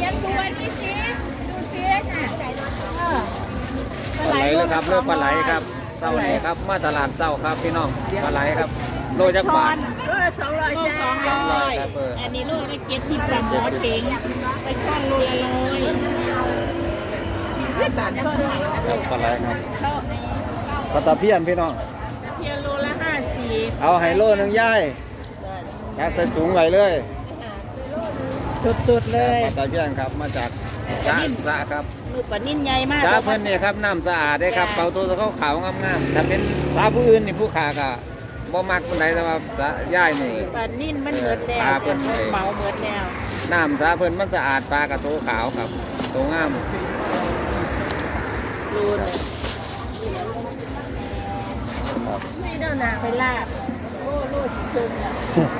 ลี้ยงดูอันนี้สิดูสิเออปลาไหลเลยครับเลือกปลาไหลครับเจ้านี้ครับมาตลาดเจ้าครับพี่น้องปลาไหลครับโลจักทบาอทนโลละสองร้อยจ้าสองร้อยครับเอออัอันนี้โลละเจ็ดที่ปลาหมอเข็งไปทอดโลละร้อยเพื่อตัดทอดไหนครับปลาไหลครับทอดปลาตะเพียนพี่น้องเพียงโลละห้าสิบเอาไฮโลหนึงย่ายยักใส่ถุงไว้เลย สุดๆเลยปลาตะเพียนครับมาจากจ้าสะครับลูกปลานิ่นใหญ่มากจ้าเพิ่นนี่ครับน้ำสะอาดได้ครับเป่าตัวเขาขาวๆงามๆถ้าเป็นสาผู้อื่นนี่ผู้ขาก็บ่มักคนใดแต่ว่าสะย่ายนี่ปลานิ่นมันเหมือนแล้ปลาวเพิ่นเองเมาเหมือนแล้วน้ำสาเพิ่นมันสะอาดปลากับตัวขาวครับตัวงามรูนไม่เด้านาไปลาบโอ้โลสิซึมอะอะไรวะจ้า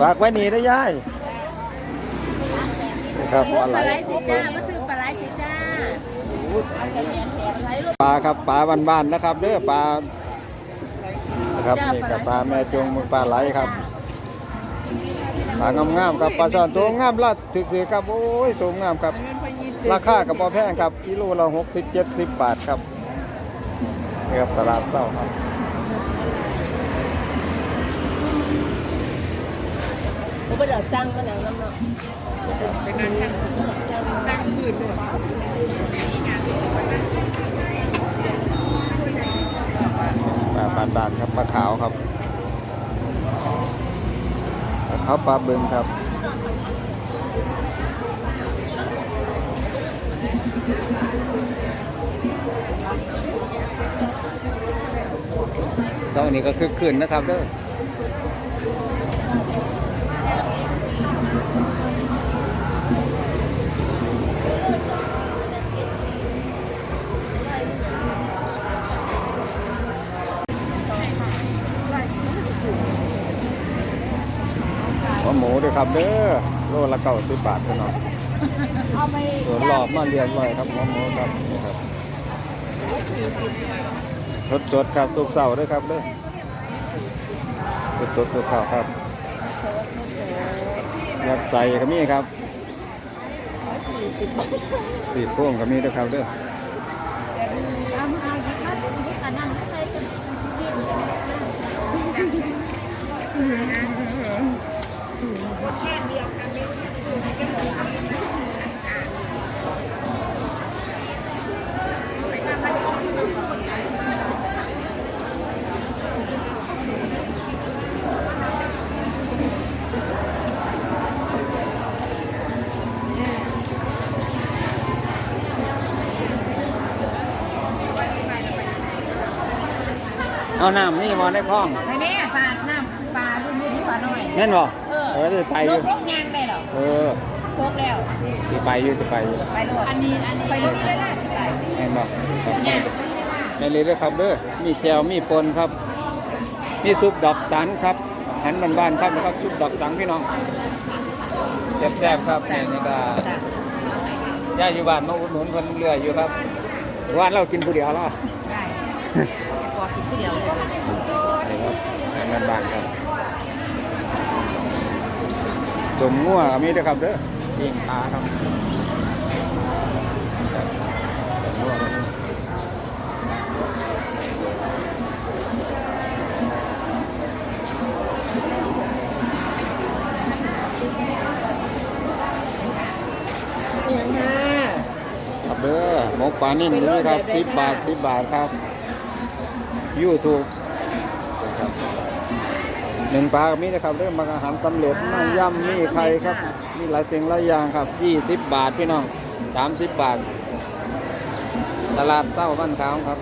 ฝากไว้นี่ได้ย่ายครับปปลาไหลลาไหลสิจ้ามาซื้อปลาไหลสิจ้าปลาไหลลูกปลาครับปลาบ้านๆนะครับเด้อปลานะครับนี่กับปลาแม่จงมือปลาไหลครับปลางามๆครับปลาซ่อนตัวงามละถือๆครับโอ้ยสูงงามครับ ราคากับบ่แพงครับกิโลละหกสิบเจ็ดสิบบาทครับนี่ครับตลาดเต้าครับ ผมไปเดี๋ยวสั่งมาหนังน้ำเนาะเป็นการสั่งสั่งคืนด้วยปลาบานบานครับปลาขาวครับปลาขาวปลาบึงครับตอนนี้ก็คือคืนนะครับเด้อ หัวหมูด้วยครับเด้อโลละเก้าสิบบาทพี่น้องเอาไปส่วนรอบมาเรียงเลยครับหัวหมูครับนี่ครับสดสดๆครับทุกเสาร์ด้วยครับเด้อสดสดๆทุกเสาร์ครับยัดใส่ก็มีครับสีโค้งก็มีด้วยครับเด้อเอาม เอาหยิบมาหยิบอันนั้นมาใส่เป็นกินเอาน้ำนี่มาได้พ้องให้แม่ปลาน้ำปลารุ่นรุ่นนี้ปลาหน่อยแม่นบ่ เออเออจะไปอลูยู่กพกยางได้เหรอเออพกแล้ว จะไปอยู่จะไปอยู่ไปโลดอันนี้อันนี้ไปโลดนี่ได้ละสิไปแม่นบ่ครับเนี่ยแม่นเลยด้วยครับเด้อมีแจวมีปนครับ มีซุปดอกจันครับหันบ้านๆครับนะครับซุปดอกจันพี่น้องแซ่บๆครับนี่นี่ก็จ้ะย่าอยู่บ้านมาอุดหนุนคนเรืออยู่ครับว่านเรากินผู้เดียวแล้ว ได้จะพอกินผู้เดียวเลย นี่ครับหันบ้านๆครับ จมงัวก็มีด้วยครับเด้อปิ้งปลาครับจมงัวก็มียังห้าครับเด้อหมกปลานิ่มนี่ครับสิบบาทสิบบาทครับยูทูบ หนึ่งปลาก็มีนะครับเรื่องมาอาหารสำเร็จน้ำยำมีไข่ครับมีหลายสิ่งหลายอย่างครับยี่สิบบาทพี่น้องสามสิบบาท ตลาดเต้าบ้านขาวครับ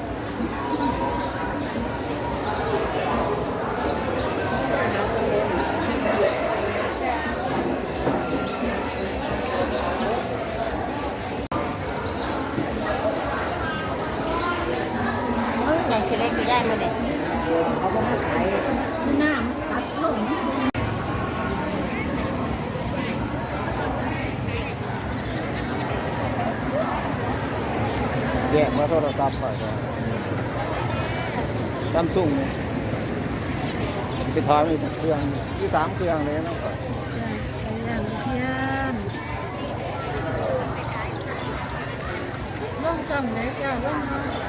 รศัพท์ไปอยก็ซัมซุงนี่ไปถามอีกเครื่องที่สามเครื่องเลยเนาะข่อย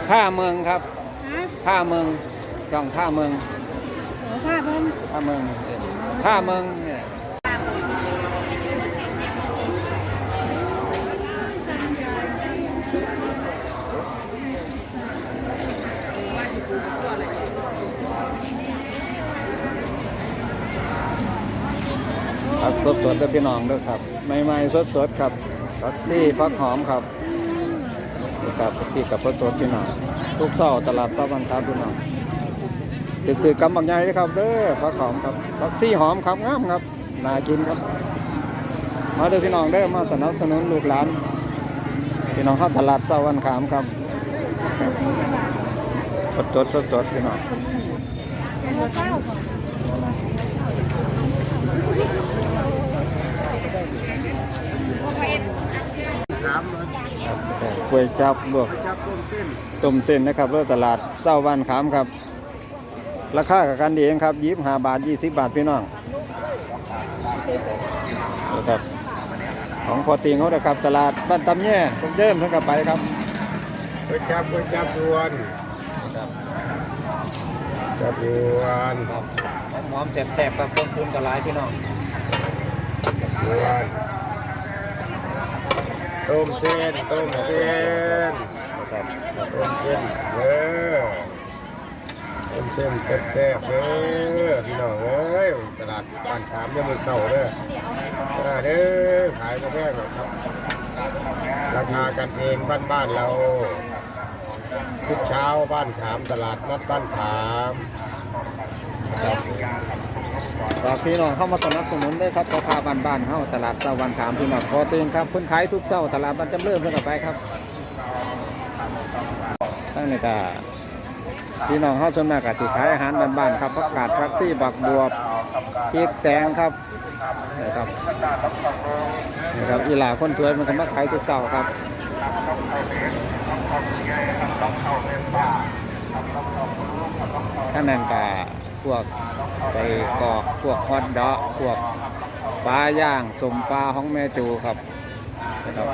ท่าเมืองครับท่าเมืองจ่องข้าเมืองข้าเมืองข้าเมืองท่าเมืองเนี่ย สดสดเด้อพี่น้องด้วยครับใหม่ๆสดสดครับผักที่ผักหอมครับนี่ครับผักที่กับผักสดพี่น้องทุกเช้าตลาดตะวันครับพี่น้องคือคือกำบักใหญ่เลยครับเด้อผักหอมครับผักซี่หอมครับงามครับน่ากินครับ มาเด้อพี่น้องเด้อมาสนับสนุนลูกหลานพี่น้องเข้าตลาดเสาวันขามครับสดสดสดสดพี่น้อง หัวเก้าก่อนครับกล้วยจับลวกต้มเส้นนะครับเด้อตลาดเสาวันขามครับ ราคากับกันดีเองครับยี่สิบห้าบาทยี่สิบบาทพี่น้องนะครับของพอติงเขานะครับตลาดบ้านตำแย่ต้องเดิมเพิ่งกลับไปครับก๋วยจับก๋วยจับยวนจับยวนหอมแสบๆครับต้นทุนกระไรพี่น้องยวน ต้มเส้นต้มเส้นครับต้มเส้นเด้อต้มเส้นแซ่บๆเด้อพี่น้องเอ้ยตลาดบ้านขามยามมื้อเช้าเด้อตลาดเด้อขายมาแพงครับราคากันเองบ้านๆเราทุกเช้าบ้านขามตลาดนัดบ้านขาม ฝากพี่น้องเข้ามาสนับสนุนด้วยครับราคาบ้านๆเข้าตลาดตะวันขามพี่น้องพอติงครับเพิ่นขายทุกเช้าตลาดบ้านจำเริ่มเพิ่นกลับไปครับตั้งนี่ก็พี่น้องเข้าส่วนมากก็สิขายอาหารบ้านๆครับผักกาดผักที่บักบัวพริกแตงครับนะครับนี่ครับอีหลาคนถวยมันก็มาขายทุกเช้าครับข้างนั้นก็ พวกไปกอกพวกฮอตดอกพวกปลาย่างสมปลาของแม่จูครับนะครับ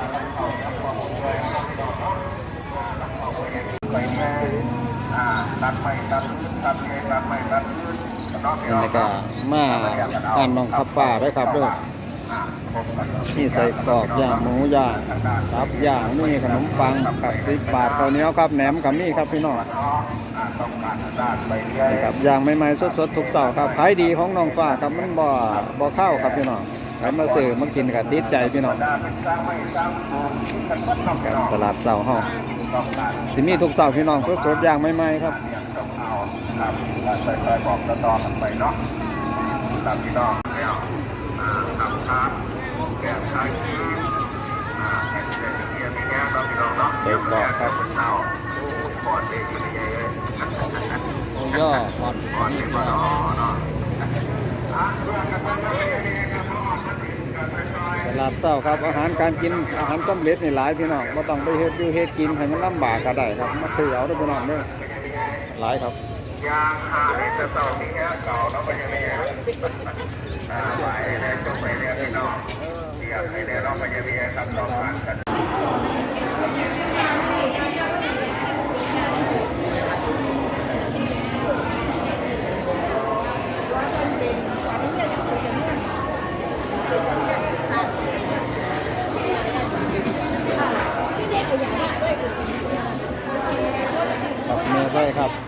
นี่นก็มาอ่านน้องขับป่าได้ครับด้วย นี่ใส่กรอกย่างหมูย่างครับย่างนี่ขนมปังครับสิบบาทข้าวเหนียวครับแหนมกับนี่ครับพี่น้องนะครับย่างใหม่ๆสดๆทุกเสาร์ครับขายดีของน้องฟ้าครับมันบ่บ่เข้าวครับพี่น้องใครมาซื้อมากินกับติดใจพี่น้องตลาดเสาร์เฮาที่มีทุกเสาร์พี่น้องสดๆย่างใหม่ๆครับเด็กบอกครับย่อพอดนี่พี่น้องตลาดเต้าครับอาหารการกินอาหารต้มเล็ดนี่หลายพี่น้องไม่ต้องไปเฮ็ดอยู่เฮ็ดกินให้มันลำบากก็ได้ครับมาซื้อเอาเด้อพี่น้องเด้อหลายครับ ยางหาเล็กเต่าที่แค่เก่าแล้วก็ยังไม่ไปได้จบไปเรียนพี่น้องอยากให้ได้ร้องก็จะมีครับต้องการกันครับเนื้อไส้ครับ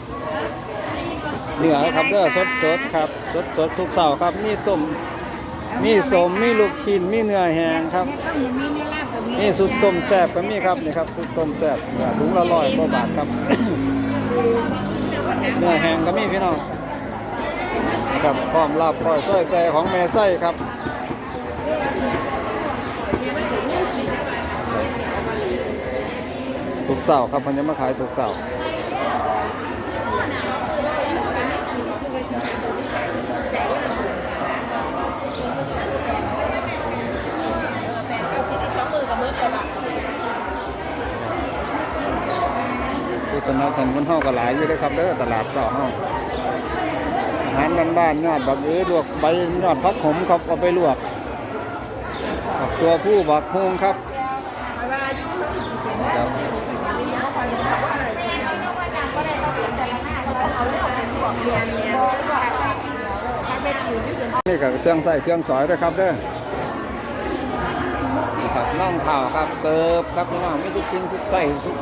เนื้อครับเด้อสดสดๆครับสดสดๆทุกเสาร์ครับ มีส้มมีสมมีลูกชิ้นมีเนื้อแห้งครับมีข้าวมีเนื้อลาบกับมีนี่สุดต้มแซ่บก็มีครับนี่ครับสุดต้มแซ่บถุงละร้อยกว่าบาทครับเนื้อแห้งก็มีพี่น้องนะครับพร้อมลาบพร้อยส้อยแซ่ของแม่ไส้ครับทุกเสาร์ครับมันจะมาขายทุกเสาร์ ต้นาทางคนเฮาก็หลายอยู่เลยครับเด้อตลาดต่อเฮาอาหารบ้านๆยอดบักเอ๋ลวกใบยอดพักผมเขาบเอาไปลวกตัวผู้บักฮงครับนี่กับเครื่องใส่เครื่องสอยด้วยครับเด้อ ครับน่องข่าวครับเกิบครับพี่น้องไม่ทุกชิ้นทุกใส่ทุก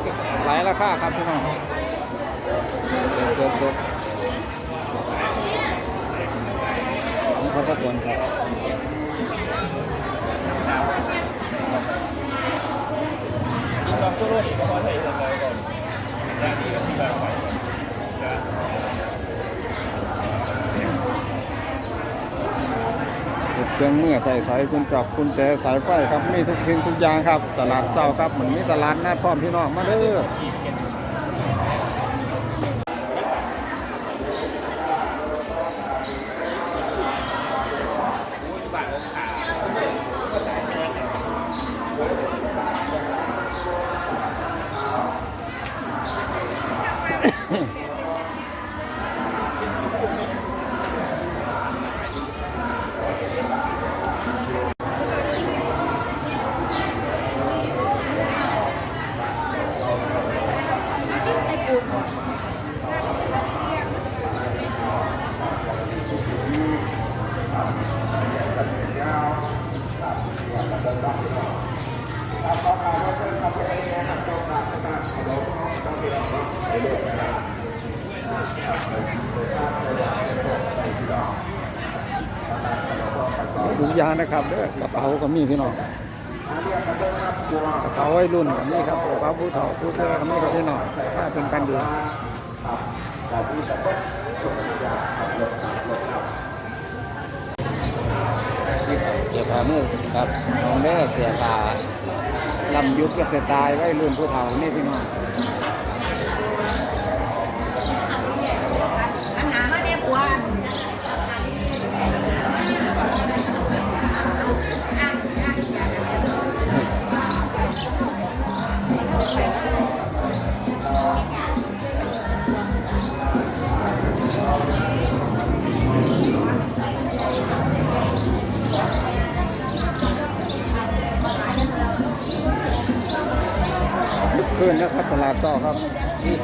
หลายราคาครับพี่น้องเกิบเกิบเกิบนี่เขาก็ควรครับ เครื่องมือใส่สายคุณจับคุณแจสายไฟครับมีทุกสิ่งทุกอย่างครับ ตลาดเจ้าครับเหมือนมีตลาดนัดพร้อมพี่น้องมาเด้อ นะครับเด้อกระเป๋าก็มีพี่น้องกระเป๋าวัยรุ่นก็มีครับกระเป๋าผู้เฒ่าผู้แก่ก็มีครับพี่น้องถ้าเป็นกันดีเกี่ยวกับมือครับน้องเด้อเกี่ยวกับลำยุคกับตายวัยรุ่นผู้เฒ่านี่พี่น้อง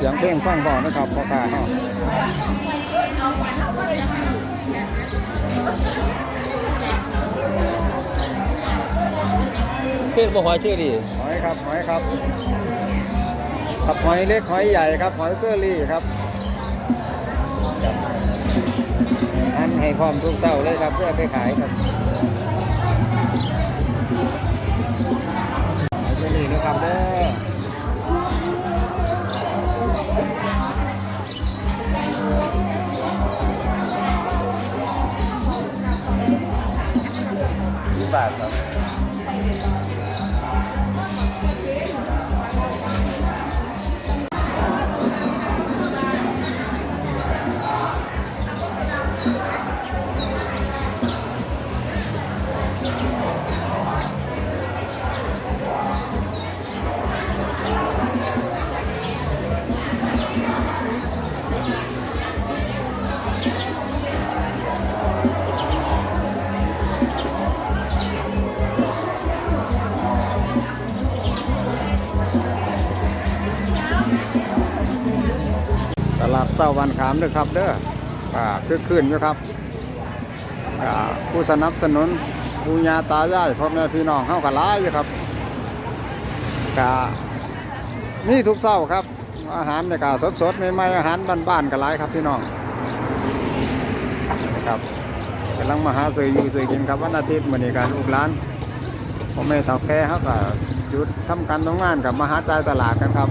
สียงเพลงฟังบอกนะครับพ่อค้าเนาะเพื่อนบอกว่าชื่อดีหอยครับหอยครับครับหอยเล็กหอยใหญ่ครับหอยเซอรี่ครับอันให้พร้อมทุกเต้าเลยครับเพื่อไปขายครับ ยี่บ วันขามด้อครับเด้ออ่าคือคืนอยู่ครับอ่าผู้สนับสนุนผู้ยาตายายพ่อแม่พี่น้องเข้ากันหลายอยู่ครับกะนี่ทุกเศร้าครับ อาหารในกาสดๆใหม่ๆอาหารบ้านๆกันหลายครับพี่น้องครับกำลังมาหาซื้ออยู่ซื้อกินครับวันอาทิตย์มื้อนี้การลูกหลานพ่อแม่เฒ่าแก่เขาก็หยุดทำการทำงานกับมาหาจ่ายตลาดกันครับ